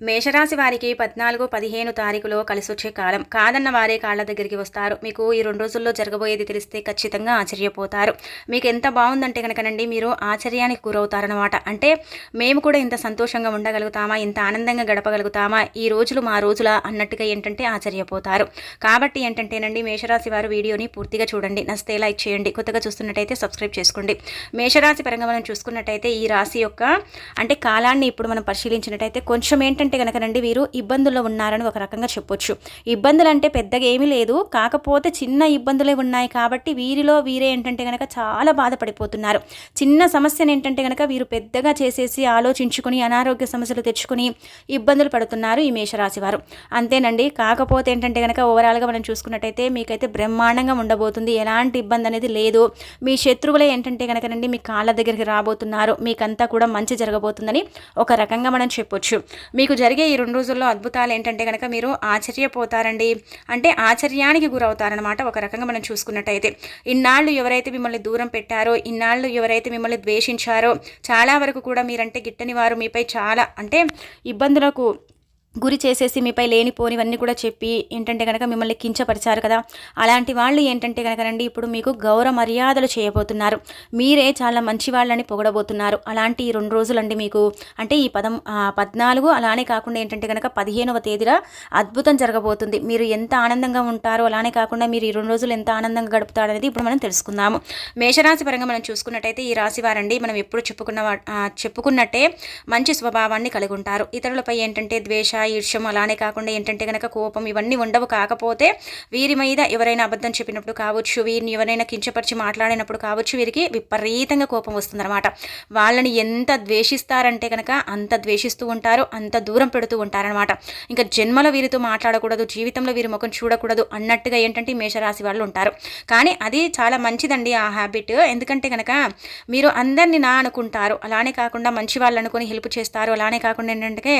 మేషరాశి వారికి పద్నాలుగు పదిహేను తారీఖులో కలిసి వచ్చే కాలం. కాదన్న వారే కాళ్ళ దగ్గరికి వస్తారు. మీకు ఈ రెండు రోజుల్లో జరగబోయేది తెలిస్తే ఖచ్చితంగా ఆశ్చర్యపోతారు. మీకు ఎంత బాగుందంటే కనుకనండి మీరు ఆశ్చర్యానికి గురవుతారనమాట అంటే మేము కూడా ఇంత సంతోషంగా ఉండగలుగుతామా ఇంత ఆనందంగా గడపగలుగుతామా ఈ రోజులు మా రోజుల అన్నట్టుగా ఏంటంటే ఆశ్చర్యపోతారు. కాబట్టి ఏంటంటేనండి మేషరాశి వారు వీడియోని పూర్తిగా చూడండి. నస్తే లైక్ చేయండి. కొత్తగా చూస్తున్నట్టయితే సబ్స్క్రైబ్ చేసుకోండి. మేషరాశి పరంగా మనం చూసుకున్నట్టయితే ఈ రాశి యొక్క అంటే కాలాన్ని ఇప్పుడు మనం పరిశీలించినట్టయితే కొంచెం ఏంటంటే ఎందుకంటే కనుకనండి వీరు ఇబ్బందుల్లో ఉన్నారని ఒక రకంగా చెప్పొచ్చు. ఇబ్బందులు అంటే పెద్దగా ఏమీ లేదు. కాకపోతే చిన్న ఇబ్బందులే ఉన్నాయి కాబట్టి వీరిలో వీరే ఏంటంటే కనుక చాలా బాధపడిపోతున్నారు. చిన్న సమస్యను ఏంటంటే కనుక వీరు పెద్దగా చేసేసి ఆలోచించుకుని అనారోగ్య సమస్యలు తెచ్చుకుని ఇబ్బందులు పడుతున్నారు ఈ మేషరాశి వారు. అంతేనండి. కాకపోతే ఏంటంటే కనుక ఓవరాల్గా మనం చూసుకున్నట్టయితే మీకైతే బ్రహ్మాండంగా ఉండబోతుంది. ఎలాంటి ఇబ్బంది అనేది లేదు. మీ శత్రువులే ఏంటంటే కనుకనండి మీ కాళ్ళ దగ్గరికి రాబోతున్నారు. మీకంతా కూడా మంచి జరగబోతుందని ఒక రకంగా మనం చెప్పొచ్చు. మీకు జరిగే ఈ రెండు రోజుల్లో అద్భుతాలు ఏంటంటే కనుక మీరు ఆశ్చర్యపోతారండి. అంటే ఆశ్చర్యానికి గురవుతారనమాట ఒక రకంగా మనం చూసుకున్నట్టయితే. ఇన్నాళ్ళు ఎవరైతే మిమ్మల్ని దూరం పెట్టారో ఇన్నాళ్ళు ఎవరైతే మిమ్మల్ని ద్వేషించారో చాలా వరకు కూడా మీరంటే గిట్టని వారు మీపై చాలా అంటే ఇబ్బందులకు గురి చేసేసి మీపై లేనిపోనివన్నీ కూడా చెప్పి ఏంటంటే కనుక మిమ్మల్ని కించపరిచారు కదా. అలాంటి వాళ్ళు ఏంటంటే కనుక రండి ఇప్పుడు మీకు గౌరవ మర్యాదలు చేయబోతున్నారు. మీరే చాలా మంచి వాళ్ళని పొగడబోతున్నారు. అలాంటి ఈ రెండు రోజులండి మీకు. అంటే ఈ పదం పద్నాలుగు అలానే కాకుండా ఏంటంటే కనుక పదిహేనవ తేదీన అద్భుతం జరగబోతుంది. మీరు ఎంత ఆనందంగా ఉంటారో అలానే కాకుండా మీరు ఈ రెండు రోజులు ఎంత ఆనందంగా గడుపుతారనేది ఇప్పుడు మనం తెలుసుకుందాము. మేషరాశి పరంగా మనం చూసుకున్నట్టయితే ఈ రాశి వారండి మనం ఎప్పుడు చెప్పుకున్న చెప్పుకున్నట్టే మంచి స్వభావాన్ని కలిగి ఉంటారు. ఇతరులపై ఏంటంటే ద్వేష ఈర్ష్యం అలానే కాకుండా ఏంటంటే కనుక కోపం ఇవన్నీ ఉండవు. కాకపోతే వీరి మీద ఎవరైనా అబద్ధం చెప్పినప్పుడు కావచ్చు వీరిని ఎవరైనా కించపరిచి మాట్లాడినప్పుడు కావచ్చు వీరికి విపరీతంగా కోపం వస్తుందన్నమాట. వాళ్ళని ఎంత ద్వేషిస్తారంటే కనుక అంత ద్వేషిస్తూ ఉంటారు అంత దూరం పెడుతూ ఉంటారనమాట ఇంకా జన్మలో వీరితో మాట్లాడకూడదు జీవితంలో వీరి ముఖం చూడకూడదు అన్నట్టుగా ఏంటంటే మేషరాశి వాళ్ళు ఉంటారు. కానీ అది చాలా మంచిదండి ఆ హ్యాబిట్ ఎందుకంటే కనుక మీరు అందరినీ నా అనుకుంటారు. అలానే కాకుండా మంచి వాళ్ళు అనుకొని హెల్ప్ చేస్తారు. అలానే కాకుండా ఏంటంటే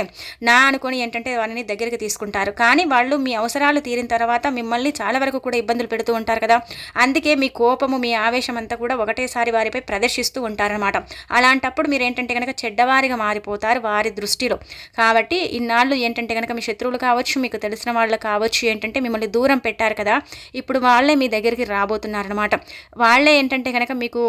నా అనుకొని ఏంటంటే ఏంటంటే వారిని దగ్గరికి తీసుకుంటారు. కానీ వాళ్ళు మీ అవసరాలు తీరిన తర్వాత మిమ్మల్ని చాలా వరకు కూడా ఇబ్బందులు పెడుతూ ఉంటారు కదా. అందుకే మీ కోపము మీ ఆవేశం అంతా కూడా ఒకటేసారి వారిపై ప్రదర్శిస్తూ ఉంటారనమాట అలాంటప్పుడు మీరు ఏంటంటే కనుక చెడ్డవారిగా మారిపోతారు వారి దృష్టిలో. కాబట్టి ఇన్నాళ్ళు ఏంటంటే కనుక మీ శత్రువులు కావచ్చు మీకు తెలిసిన వాళ్ళు కావచ్చు ఏంటంటే మిమ్మల్ని దూరం పెట్టారు కదా. ఇప్పుడు వాళ్ళే మీ దగ్గరికి రాబోతున్నారనమాట వాళ్ళే ఏంటంటే కనుక మీకు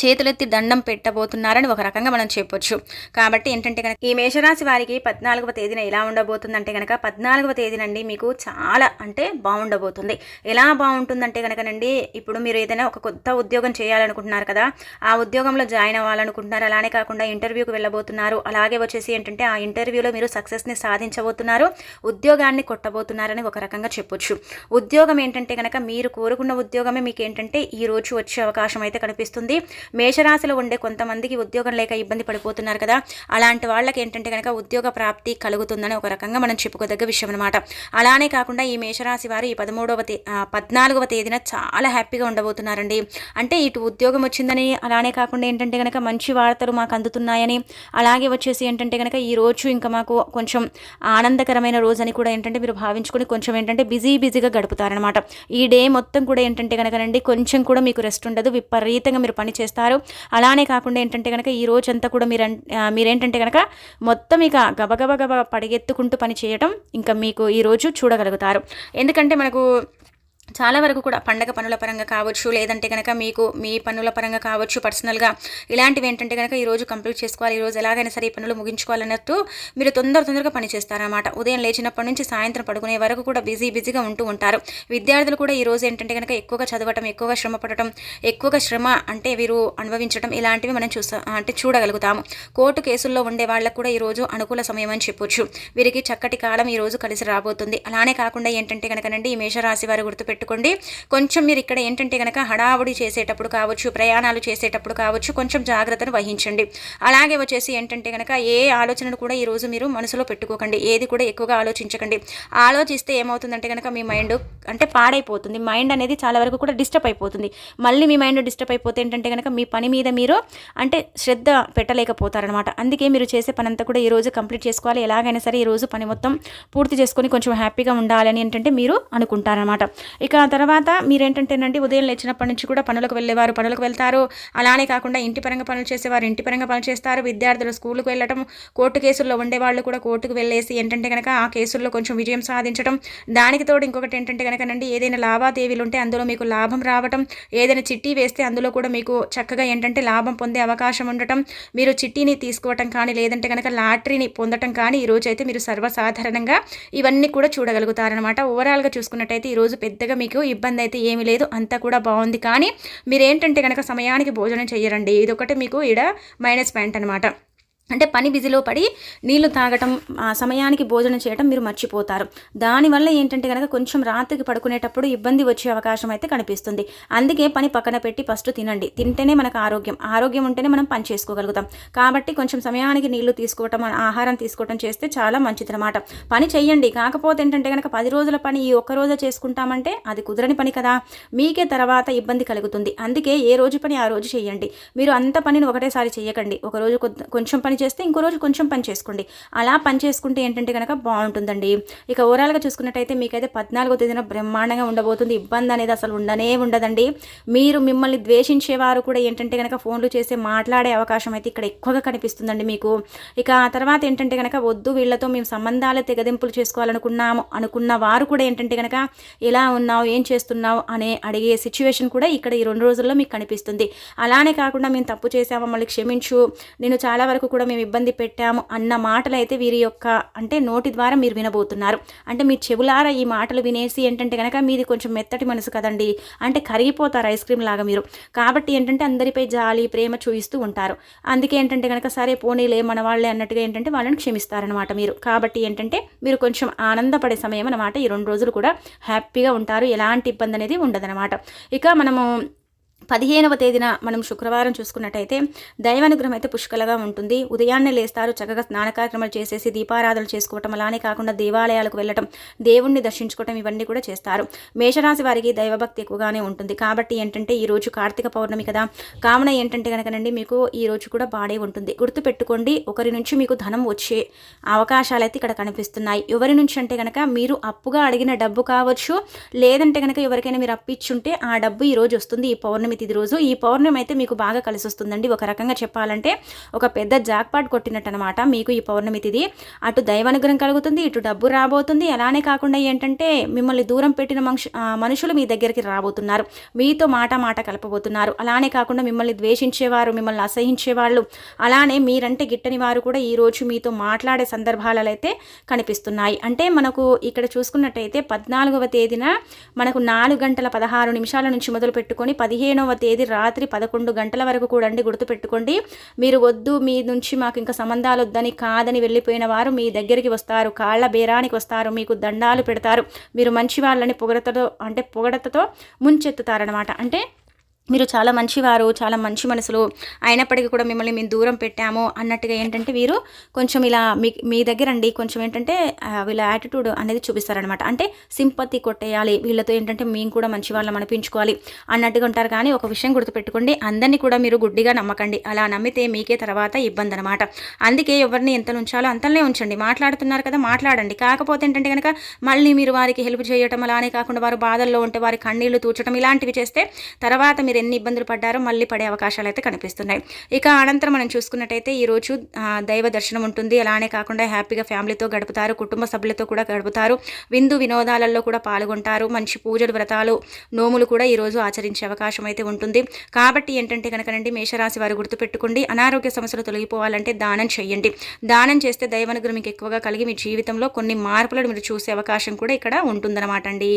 చేతులెత్తి దండం పెట్టబోతున్నారని ఒక రకంగా మనం చెప్పొచ్చు. కాబట్టి ఏంటంటే కనుక ఈ మేషరాశి వారికి పద్నాలుగవ తేదీన ఎలా ఉండబోతుందంటే కనుక పద్నాలుగవ తేదీనండి మీకు చాలా అంటే బాగుండబోతుంది. ఎలా బాగుంటుందంటే కనుకనండి ఇప్పుడు మీరు ఏదైనా ఒక కొత్త ఉద్యోగం చేయాలనుకుంటున్నారు కదా ఆ ఉద్యోగంలో జాయిన్ అవ్వాలనుకుంటున్నారు. అలానే కాకుండా ఇంటర్వ్యూకి వెళ్ళబోతున్నారు. అలాగే వచ్చేసి ఏంటంటే ఆ ఇంటర్వ్యూలో మీరు సక్సెస్ని సాధించబోతున్నారు. ఉద్యోగాన్ని కొట్టబోతున్నారని ఒక రకంగా చెప్పొచ్చు. ఉద్యోగం ఏంటంటే కనుక మీరు కోరుకున్న ఉద్యోగమే మీకు ఏంటంటే ఈ రోజు వచ్చే అవకాశం అయితే కనిపిస్తుంది. మేషరాశిలో ఉండే కొంతమందికి ఉద్యోగం లేక ఇబ్బంది పడిపోతున్నారు కదా. అలాంటి వాళ్ళకి ఏంటంటే కనుక ఉద్యోగ ప్రాప్తి కలుగుతుందని ఒక రకంగా మనం చెప్పుకోదగ్గ విషయం అనమాట అలానే కాకుండా ఈ మేషరాశి వారు ఈ పదమూడవ తే పద్నాలుగవ తేదీన చాలా హ్యాపీగా ఉండబోతున్నారండి. అంటే ఇటు ఉద్యోగం వచ్చిందని అలానే కాకుండా ఏంటంటే కనుక మంచి వార్తలు మాకు అందుతున్నాయని అలాగే వచ్చేసి ఏంటంటే కనుక ఈ రోజు ఇంకా మాకు కొంచెం ఆనందకరమైన రోజు అని కూడా ఏంటంటే మీరు భావించుకొని కొంచెం ఏంటంటే బిజీ బిజీగా గడుపుతారనమాట ఈ డే మొత్తం కూడా ఏంటంటే కనుకనండి కొంచెం కూడా మీకు రెస్ట్ ఉండదు. విపరీతంగా మీరు పని చేస్తారు అలానే కాకుండా ఏంటంటే కనుక ఈ రోజంతా కూడా మీరు మీరేంటంటే కనుక మొత్తం ఇక గబగబ గబ పడిగెత్తుకుంటూ పని చేయటం ఇంకా మీకు ఈరోజు చూడగలుగుతారు. ఎందుకంటే మనకు చాలా వరకు కూడా పండగ పనుల పరంగా కావచ్చు లేదంటే కనుక మీకు మీ పనుల పరంగా కావచ్చు పర్సనల్గా ఇలాంటివి ఏంటంటే కనుక ఈరోజు కంప్లీట్ చేసుకోవాలి ఈరోజు ఎలాగైనా సరే ఈ పనులు ముగించుకోవాలన్నట్టు మీరు తొందర తొందరగా పనిచేస్తారన్నమాట. ఉదయం లేచినప్పటి నుంచి సాయంత్రం పడుకునే వరకు కూడా బిజీ బిజీగా ఉంటూ ఉంటారు. విద్యార్థులు కూడా ఈరోజు ఏంటంటే కనుక ఎక్కువగా చదవటం ఎక్కువగా శ్రమ పడటం ఎక్కువగా శ్రమ అంటే వీరు అనుభవించడం ఇలాంటివి మనం చూస్తాం అంటే చూడగలుగుతాము. కోర్టు కేసుల్లో ఉండే వాళ్ళకు కూడా ఈరోజు అనుకూల సమయం అని చెప్పొచ్చు. వీరికి చక్కటి కాలం ఈరోజు కలిసి రాబోతుంది. అలానే కాకుండా ఏంటంటే కనుకనండి ఈ మేషరాశి వారు గుర్తుపెట్టి పెట్టుకోండి కొంచెం మీరు ఇక్కడ ఏంటంటే కనుక హడావుడి చేసేటప్పుడు కావచ్చు ప్రయాణాలు చేసేటప్పుడు కావచ్చు కొంచెం జాగ్రత్తను వహించండి. అలాగే వచ్చేసి ఏంటంటే కనుక ఏ ఆలోచనను కూడా ఈరోజు మీరు మనసులో పెట్టుకోకండి. ఏది కూడా ఎక్కువగా ఆలోచించకండి. ఆలోచిస్తే ఏమవుతుందంటే కనుక మీ మైండ్ అంటే పాడైపోతుంది. మైండ్ అనేది చాలా వరకు కూడా డిస్టర్బ్ అయిపోతుంది. మళ్ళీ మీ మైండ్ డిస్టర్బ్ అయిపోతే ఏంటంటే కనుక మీ పని మీద మీరు అంటే శ్రద్ధ పెట్టలేకపోతారనమాట అందుకే మీరు చేసే పని అంతా కూడా ఈరోజు కంప్లీట్ చేసుకోవాలి. ఎలాగైనా సరే ఈరోజు పని మొత్తం పూర్తి చేసుకొని కొంచెం హ్యాపీగా ఉండాలని ఏంటంటే మీరు అనుకుంటారనమాట ఇక ఆ తర్వాత మీరేంటంటేనండి ఉదయం లేచినప్పటి నుంచి కూడా పనులకు వెళ్ళేవారు పనులకు వెళ్తారు. అలానే కాకుండా ఇంటి పరంగా పనులు చేసేవారు ఇంటి పరంగా పనులు చేస్తారు. విద్యార్థులు స్కూల్కి వెళ్ళటం కోర్టు కేసుల్లో ఉండేవాళ్ళు కూడా కోర్టుకు వెళ్ళేసి ఏంటంటే కనుక ఆ కేసుల్లో కొంచెం విజయం సాధించడం దానికి తోడు ఇంకొకటి ఏంటంటే కనుకనండి ఏదైనా లావాదేవీలు ఉంటే అందులో మీకు లాభం రావటం ఏదైనా చిట్టి వేస్తే అందులో కూడా మీకు చక్కగా ఏంటంటే లాభం పొందే అవకాశం ఉండటం. మీరు చిట్టీని తీసుకోవటం కానీ లేదంటే కనుక లాటరీని పొందటం కానీ ఈరోజు అయితే మీరు సర్వసాధారణంగా ఇవన్నీ కూడా చూడగలుగుతారనమాట ఓవరాల్గా చూసుకున్నట్టయితే ఈరోజు పెద్దగా మీకు ఇబ్బంది అయితే ఏమీ లేదు. అంతా కూడా బాగుంది. కానీ మీరు ఏంటంటే కనుక సమయానికి భోజనం చేయరండి ఇదొకటి మీకు ఈడ మైనస్ పాయింట్ అనమాట అంటే పని బిజీలో పడి నీళ్ళు తాగటం ఆ సమయానికి భోజనం చేయటం మీరు మర్చిపోతారు. దానివల్ల ఏంటంటే కనుక కొంచెం రాత్రికి పడుకునేటప్పుడు ఇబ్బంది వచ్చే అవకాశం అయితే కనిపిస్తుంది. అందుకే పని పక్కన పెట్టి ఫస్ట్ తినండి. తింటేనే మనకు ఆరోగ్యం. ఆరోగ్యం ఉంటేనే మనం పని చేసుకోగలుగుతాం. కాబట్టి కొంచెం సమయానికి నీళ్ళు తీసుకోవటం ఆహారం తీసుకోవటం చేస్తే చాలా మంచిదన్నమాట. పని చేయండి కాకపోతే ఏంటంటే కనుక పది రోజుల పని ఈ ఒక్క రోజు చేసుకుంటామంటే అది కుదరని పని కదా. మీకే తర్వాత ఇబ్బంది కలుగుతుంది. అందుకే ఏ రోజు పని ఆ రోజు చేయండి మీరు అంత పనిని ఒకటేసారి చేయకండి ఒక రోజు కొంచెం పని చేస్తే ఇంకో రోజు కొంచెం పని చేసుకోండి. అలా పని చేసుకుంటే ఏంటంటే కనుక బాగుంటుందండి. ఇక ఓవరాల్గా చూసుకున్నట్టయితే మీకైతే పద్నాలుగో తేదీన బ్రహ్మాండంగా ఉండబోతుంది. ఇబ్బంది అనేది అసలు ఉండనే ఉండదండి. మీరు మిమ్మల్ని ద్వేషించేవారు కూడా ఏంటంటే కనుక ఫోన్లు చేసి మాట్లాడే అవకాశం అయితే ఇక్కడ ఎక్కువగా కనిపిస్తుందండి మీకు. ఇక ఆ తర్వాత ఏంటంటే కనుక వద్దు వీళ్ళతో మేము సంబంధాలు తెగదింపులు చేసుకోవాలనుకున్నాము అనుకున్న వారు కూడా ఏంటంటే కనుక ఎలా ఉన్నావు ఏం చేస్తున్నావు అనే అడిగే సిచ్యువేషన్ కూడా ఇక్కడ ఈ రెండు రోజుల్లో మీకు కనిపిస్తుంది. అలానే కాకుండా మేము తప్పు చేసాము మమ్మల్ని క్షమించు నేను చాలా వరకు కూడా మేము ఇబ్బంది పెట్టాము అన్న మాటలు అయితే వీరి యొక్క అంటే నోటి ద్వారా మీరు వినబోతున్నారు. అంటే మీ చెవులారా ఈ మాటలు వినేసి ఏంటంటే కనుక మీది కొంచెం మెత్తటి మనసు కదండి అంటే కరిగిపోతారు ఐస్ క్రీమ్ లాగా మీరు. కాబట్టి ఏంటంటే అందరిపై జాలి ప్రేమ చూపిస్తూ ఉంటారు. అందుకే ఏంటంటే కనుక సరే పోనీలే మన వాళ్ళే అన్నట్టుగా ఏంటంటే వాళ్ళని క్షమిస్తారనమాట మీరు. కాబట్టి ఏంటంటే మీరు కొంచెం ఆనందపడే సమయం అనమాట ఈ రెండు రోజులు కూడా హ్యాపీగా ఉంటారు. ఎలాంటి ఇబ్బంది అనేది ఉండదనమాట ఇక మనము పదిహేనవ తేదీన మనం శుక్రవారం చూసుకున్నట్టయితే దైవానుగ్రహం అయితే పుష్కలగా ఉంటుంది. ఉదయాన్నే లేస్తారు చక్కగా స్నాన కార్యక్రమాలు చేసేసి దీపారాధనలు చేసుకోవటం అలానే కాకుండా దేవాలయాలకు వెళ్ళటం దేవుణ్ణి దర్శించుకోవటం ఇవన్నీ కూడా చేస్తారు. మేషరాశి వారికి దైవభక్తి ఎక్కువగానే ఉంటుంది. కాబట్టి ఏంటంటే ఈ రోజు కార్తీక పౌర్ణమి కదా. కావున ఏంటంటే కనుకనండి మీకు ఈ రోజు కూడా బాడే ఉంటుంది. గుర్తుపెట్టుకోండి ఒకరి నుంచి మీకు ధనం వచ్చే అవకాశాలు అయితే ఇక్కడ కనిపిస్తున్నాయి. ఎవరి నుంచి అంటే కనుక మీరు అప్పుగా అడిగిన డబ్బు కావచ్చు లేదంటే కనుక ఎవరికైనా మీరు అప్పిచ్చుంటే ఆ డబ్బు ఈరోజు వస్తుంది ఈ పౌర్ణమి తిథి రోజు ఈ పౌర్ణమి అయితే మీకు బాగా కలిసి వస్తుందండి ఒక రకంగా చెప్పాలంటే ఒక పెద్ద జాక్పాట్ కొట్టినట్టు అనమాట మీకు ఈ పౌర్ణమి తిది అటు దైవానుగ్రహం కలుగుతుంది ఇటు డబ్బు రాబోతుంది. అలానే కాకుండా ఏంటంటే మిమ్మల్ని దూరం పెట్టిన మనుషులు మీ దగ్గరికి రాబోతున్నారు. మీతో మాట మాట కలపబోతున్నారు. అలానే కాకుండా మిమ్మల్ని ద్వేషించేవారు మిమ్మల్ని అసహించేవాళ్ళు అలానే మీరంటే గిట్టని వారు కూడా ఈరోజు మీతో మాట్లాడే సందర్భాలలో అయితే కనిపిస్తున్నాయి. అంటే మనకు ఇక్కడ చూసుకున్నట్టయితే పద్నాలుగవ తేదీన మనకు నాలుగు గంటల పదహారు నిమిషాల నుంచి మొదలు పెట్టుకొని పదిహేను పదిహేనవ తేదీ రాత్రి పదకొండు గంటల వరకు కూడా అండి గుర్తుపెట్టుకోండి. మీరు వద్దు మీ నుంచి మాకు ఇంకా సంబంధాలు వద్దని కాదని వెళ్ళిపోయిన వారు మీ దగ్గరికి వస్తారు కాళ్ళ బేరానికి వస్తారు మీకు దండాలు పెడతారు. మీరు మంచి వాళ్ళని పొగడతతో అంటే పొగడతతో ముంచెత్తుతారనమాట అంటే మీరు చాలా మంచివారు చాలా మంచి మనసులు అయినప్పటికీ కూడా మిమ్మల్ని మేము దూరం పెట్టాము అన్నట్టుగా ఏంటంటే వీరు కొంచెం ఇలా మీ మీ దగ్గర అండి కొంచెం ఏంటంటే వీళ్ళ యాటిట్యూడ్ అనేది చూపిస్తారనమాట అంటే సింపతి కొట్టేయాలి వీళ్ళతో ఏంటంటే మేము కూడా మంచి వాళ్ళం అనిపించుకోవాలి అన్నట్టుగా ఉంటారు. కానీ ఒక విషయం గుర్తుపెట్టుకోండి అందరినీ కూడా మీరు గుడ్డిగా నమ్మకండి. అలా నమ్మితే మీకే తర్వాత ఇబ్బంది అనమాట అందుకే ఎవరిని ఎంత ఉంచాలో అంతనే ఉంచండి. మాట్లాడుతున్నారు కదా మాట్లాడండి. కాకపోతే ఏంటంటే కనుక మళ్ళీ మీరు వారికి హెల్ప్ చేయటం అలానే కాకుండా వారు బాధల్లో ఉంటే వారి కన్నీళ్ళు తూచడం ఇలాంటివి చేస్తే తర్వాత మీరు మీరు ఎన్ని ఇబ్బందులు పడ్డారో మళ్ళీ పడే అవకాశాలు అయితే కనిపిస్తున్నాయి. ఇక అనంతరం మనం చూసుకున్నట్టయితే ఈరోజు దైవ దర్శనం ఉంటుంది. అలానే కాకుండా హ్యాపీగా ఫ్యామిలీతో గడుపుతారు కుటుంబ సభ్యులతో కూడా గడుపుతారు. విందు వినోదాలలో కూడా పాల్గొంటారు. మంచి పూజలు వ్రతాలు నోములు కూడా ఈరోజు ఆచరించే అవకాశం అయితే ఉంటుంది. కాబట్టి ఏంటంటే కనుకనండి మేషరాశి వారు గుర్తుపెట్టుకోండి. అనారోగ్య సమస్యలు తొలగిపోవాలంటే దానం చేయండి. దానం చేస్తే దైవానుగ్రహం మీకు ఎక్కువగా కలిగి మీ జీవితంలో కొన్ని మార్పులను మీరు చూసే అవకాశం కూడా ఇక్కడ ఉంటుందన్నమాట అండి.